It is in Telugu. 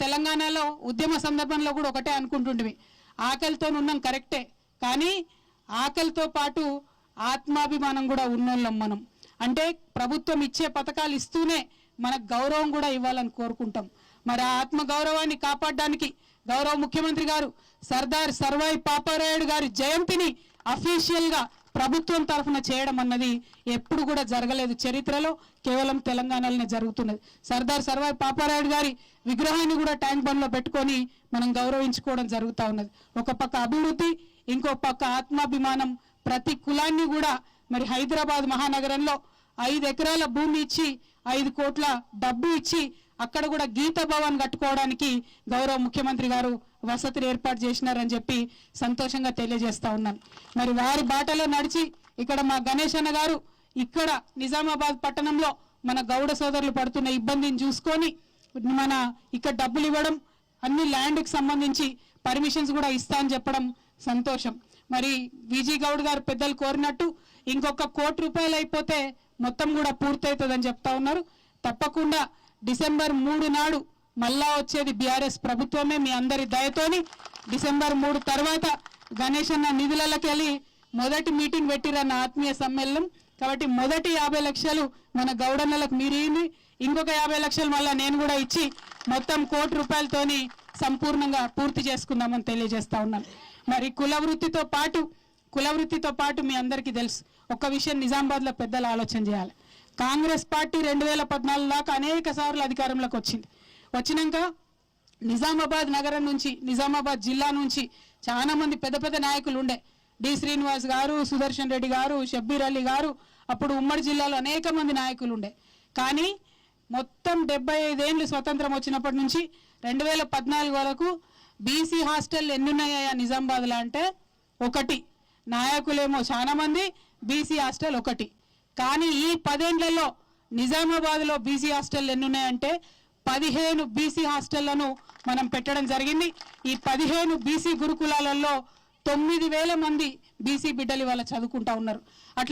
తెలంగాణలో ఉద్యమ సందర్భంలో కూడా ఒకటే అనుకుంటుంటివి ఆకలితో ఉన్నాం కరెక్టే. కానీ ఆకలితో పాటు ఆత్మాభిమానం కూడా ఉన్నోళ్ళం మనం. అంటే ప్రభుత్వం ఇచ్చే పథకాలు ఇస్తూనే మనకు గౌరవం కూడా ఇవ్వాలని కోరుకుంటాం. మరి ఆ ఆత్మ గౌరవాన్ని కాపాడడానికి గౌరవ ముఖ్యమంత్రి గారు సర్దార్ సర్వాయి పాపారాయుడు గారి జయంతిని అఫీషియల్గా ప్రభుత్వం తరఫున చేయడం అన్నది ఎప్పుడు కూడా జరగలేదు. చరిత్రలో కేవలం తెలంగాణలోనే జరుగుతున్నది. సర్దార్ సర్వాయి పాపారాయుడు గారి విగ్రహాన్ని కూడా ట్యాంక్ బండ్లో పెట్టుకొని మనం గౌరవించుకోవడం జరుగుతూ ఉన్నది. ఒక పక్క అభివృద్ధి ఇంకో పక్క ఆత్మాభిమానం. ప్రతి కులాన్ని కూడా మరి హైదరాబాద్ మహానగరంలో ఐదు ఎకరాల భూమి ఇచ్చి ఐదు కోట్ల డబ్బు ఇచ్చి అక్కడ కూడా గీత భవన్ కట్టుకోవడానికి గౌరవ ముఖ్యమంత్రి గారు వసతులు ఏర్పాటు చేసినారని చెప్పి సంతోషంగా తెలియజేస్తా ఉన్నాను. మరి వారి బాటలో నడిచి ఇక్కడ మా గణేష్ అన్న గారు ఇక్కడ నిజామాబాద్ పట్టణంలో మన గౌడ సోదరులు పడుతున్న ఇబ్బందిని చూసుకొని మన ఇక్కడ డబ్బులు ఇవ్వడం అన్ని ల్యాండ్కి సంబంధించి పర్మిషన్స్ కూడా ఇస్తా అని చెప్పడం సంతోషం. మరి విజీ గౌడ్ గారు పెద్దలు కోరినట్టు ఇంకొక కోటి రూపాయలు అయిపోతే మొత్తం కూడా పూర్తవుతుందని చెప్తా ఉన్నారు. తప్పకుండా డిసెంబర్ మూడు నాడు మళ్ళా వచ్చేది బీఆర్ఎస్ ప్రభుత్వమే మీ అందరి దయతోని డిసెంబర్ మూడు తర్వాత గణేష్ అన్న నిధులకి వెళ్ళి మొదటి మీటింగ్ పెట్టిరన్న ఆత్మీయ సమ్మేళనం. కాబట్టి మొదటి యాభై లక్షలు మన గౌడన్నలకు మీరు ఇంకొక యాభై లక్షలు మళ్ళీ నేను కూడా ఇచ్చి మొత్తం కోటి రూపాయలతోని సంపూర్ణంగా పూర్తి చేసుకుందామని తెలియజేస్తా ఉన్నాను మరి కుల వృత్తితో పాటు కుల వృత్తితో పాటు మీ అందరికీ తెలుసు. ఒక విషయం నిజామాబాద్లో పెద్దలు ఆలోచన చేయాలి. కాంగ్రెస్ పార్టీ రెండు వేల పద్నాలుగు దాకా అనేక సార్లు అధికారంలోకి వచ్చింది. వచ్చినాక నిజామాబాద్ నగరం నుంచి నిజామాబాద్ జిల్లా నుంచి చాలా మంది పెద్ద పెద్ద నాయకులు ఉండే. డి శ్రీనివాస్ గారు సుదర్శన్ రెడ్డి గారు షబ్బీర్ అలీ గారు అప్పుడు ఉమ్మడి జిల్లాలో అనేక మంది నాయకులు ఉండే. కానీ మొత్తం డెబ్బై ఐదేళ్ళు స్వతంత్రం వచ్చినప్పటి నుంచి రెండు వేల పద్నాలుగు వరకు బీసీ హాస్టల్ ఎన్ని ఉన్నాయా నిజామాబాద్లో అంటే ఒకటి. నాయకులేమో చాలా మంది బీసీ హాస్టల్ ఒకటి. కానీ ఈ పదేండ్లలో నిజామాబాద్లో బీసీ హాస్టల్ ఎన్ని ఉన్నాయంటే పదిహేను బీసీ హాస్టళ్ళను మనం పెట్టడం జరిగింది. ఈ పదిహేను బీసీ గురుకులాలలో తొమ్మిది వేల మంది బీసీ బిడ్డలు ఇవాళ చదువుకుంటా ఉన్నారు. అట్లా